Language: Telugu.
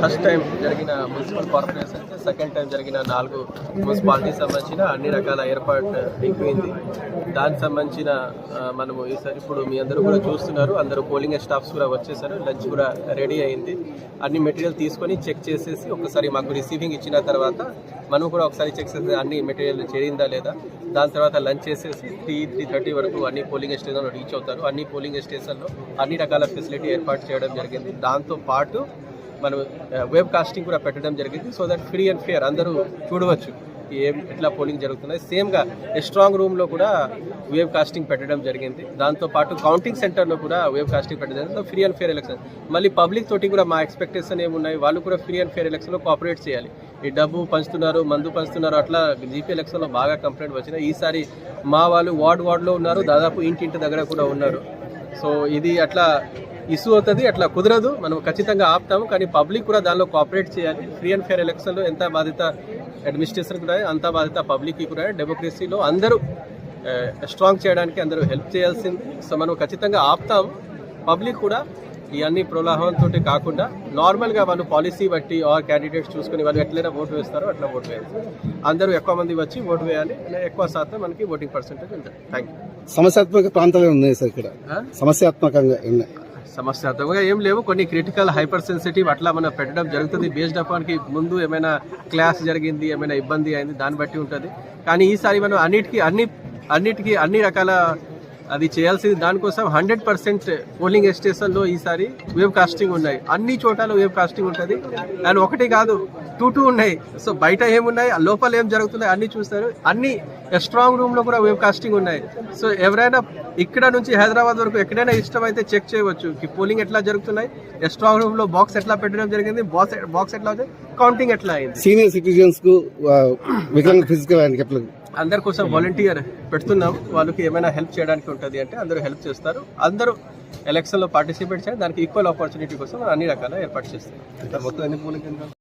ఫస్ట్ టైం జరిగిన మున్సిపల్ కార్పొరేషన్ సెకండ్ టైం జరిగిన నాలుగు మున్సిపాలిటీకి సంబంధించిన అన్ని రకాల ఏర్పాటు అయిపోయింది. దానికి సంబంధించిన మనము ఈసారి ఇప్పుడు మీ అందరూ కూడా చూస్తున్నారు. అందరూ పోలింగ్ స్టాఫ్స్ కూడా వచ్చేసారు. లంచ్ కూడా రెడీ అయింది. అన్ని మెటీరియల్ తీసుకొని చెక్ చేసేసి ఒకసారి మాకు రిసీవింగ్ ఇచ్చిన తర్వాత మనం కూడా ఒకసారి చెక్ చేసి అన్ని మెటీరియల్ చేరిందా లేదా? దాని తర్వాత లంచ్ చేసేసి త్రీ త్రీ థర్టీ వరకు అన్ని పోలింగ్ స్టేషన్లో రీచ్ అవుతారు. అన్ని పోలింగ్ స్టేషన్లో అన్ని రకాల ఫెసిలిటీ ఏర్పాటు చేయడం జరిగింది. దాంతో పాటు మనం వెబ్ కాస్టింగ్ కూడా పెట్టడం జరిగింది. So that free and fair అందరూ చూడవచ్చు ఏం ఎట్లా పోలింగ్ జరుగుతున్నాయి. సేమ్గా స్ట్రాంగ్ రూమ్లో కూడా వేవ్ కాస్టింగ్ పెట్టడం జరిగింది. దాంతో పాటు కౌంటింగ్ సెంటర్లో కూడా వేవ్ కాస్టింగ్ పెట్టడం జరిగింది. ఫ్రీ అండ్ ఫేర్ ఎలక్షన్ మళ్ళీ పబ్లిక్ తోటి కూడా మా ఎక్స్పెక్టేషన్ ఏమున్నాయి? వాళ్ళు కూడా ఫ్రీ అండ్ ఫేర్ ఎలక్షన్లో కోఆపరేట్ చేయాలి. ఈ డబ్బు పంచుతున్నారు మందు పంచుతున్నారు అట్లా జీపీ ఎలక్షన్లో బాగా కంప్లైంట్ వచ్చినాయి. ఈసారి మా వాళ్ళు వార్డ్ వార్డ్లో ఉన్నారు. దాదాపు ఇంటింటి దగ్గర కూడా ఉన్నారు. సో ఇది అట్లా ఇష్యూ అవుతుంది అట్లా కుదరదు. మనం ఖచ్చితంగా ఆపుతాము కానీ పబ్లిక్ కూడా దానిలో కోఆపరేట్ చేయాలి. ఫ్రీ అండ్ ఫేర్ ఎలక్షన్లో ఎంత బాధ్యత అడ్మినిస్ట్రేషన్ కూడా అంత బాధ్యత పబ్లిక్కి కూడా డెమోక్రసీలో అందరూ స్ట్రాంగ్ చేయడానికి అందరూ హెల్ప్ చేయాల్సింది. సో మనం ఖచ్చితంగా ఆపుతాము. పబ్లిక్ కూడా ఈ అన్ని ప్రలోభంతో కాకుండా నార్మల్గా వాళ్ళు పాలసీ బట్టి ఆర్ క్యాండిడేట్స్ చూసుకుని వాళ్ళు ఎట్లయినా ఓటు వేస్తారో అట్లా ఓటు వేయాలి. అందరూ ఎక్కువ మంది వచ్చి ఓటు వేయాలి. ఎక్కువ శాతం మనకి ఓటింగ్ పర్సెంటేజ్ ఉంటుంది. థ్యాంక్ యూ సమస్యాత్మక ప్రాంతాలు ఉన్నాయి సార్ ఇక్కడ? సమస్యాత్మకంగా ఉన్నాయి? సమస్యాత్మకంగా ఏం లేవు. కొన్ని క్రిటికల్ హైపర్ సెన్సిటివ్ అట్లా మనం పెట్టడం జరుగుతుంది. బేస్డ్ అపాన్కి ముందు ఏమైనా క్లాస్ జరిగింది ఏమైనా ఇబ్బంది అయింది దాన్ని బట్టి ఉంటుంది. కానీ ఈసారి మనం అన్నిటికీ అన్ని అన్నిటికీ అన్ని రకాల అది చేయాల్సింది దానికోసం హండ్రెడ్ పర్సెంట్ పోలింగ్ స్టేషన్లో ఈసారి వేవ్ కాస్టింగ్ ఉన్నాయి. అన్ని చోట్ల వేవ్ కాస్టింగ్ ఉంటుంది. అండ్ ఒకటి కాదు టూ టూ ఉన్నాయి. సో బయట ఏమున్నాయి? లోపల ఏం జరుగుతున్నాయి? అన్ని చూస్తారు. అన్ని స్ట్రాంగ్ రూమ్లో కూడా వేవ్ కాస్టింగ్ ఉన్నాయి. సో ఎవరైనా ఇక్కడ నుంచి హైదరాబాద్ వరకు ఎక్కడైనా ఇష్టమైతే చెక్ చేయవచ్చు. పోలింగ్ ఎట్లా జరుగుతున్నాయి? స్ట్రాంగ్ రూమ్లో బాక్స్ ఎట్లా పెట్టడం జరిగింది? బాక్స్ బాక్స్ ఎట్లా కౌంటింగ్ ఎట్లా అయింది? సీనియర్ సిటిజన్స్కు ఆ, వికలాంగ ఫిజికల్ హ్యాండిక్యాప్లకు అందరి కోసం వాలంటీర్ పెడుతున్నాం. వాళ్ళకి ఏమైనా హెల్ప్ చేయడానికి ఉంటుంది అంటే అందరూ హెల్ప్ చేస్తారు. అందరూ ఎలక్షన్లో పార్టిసిపేట్ చేయాలి. దానికి ఈక్వల్ ఆపర్చునిటీ కోసం అన్ని రకాల ఏర్పాటు చేస్తారు. మొత్తం ఎన్ని పోలింగ్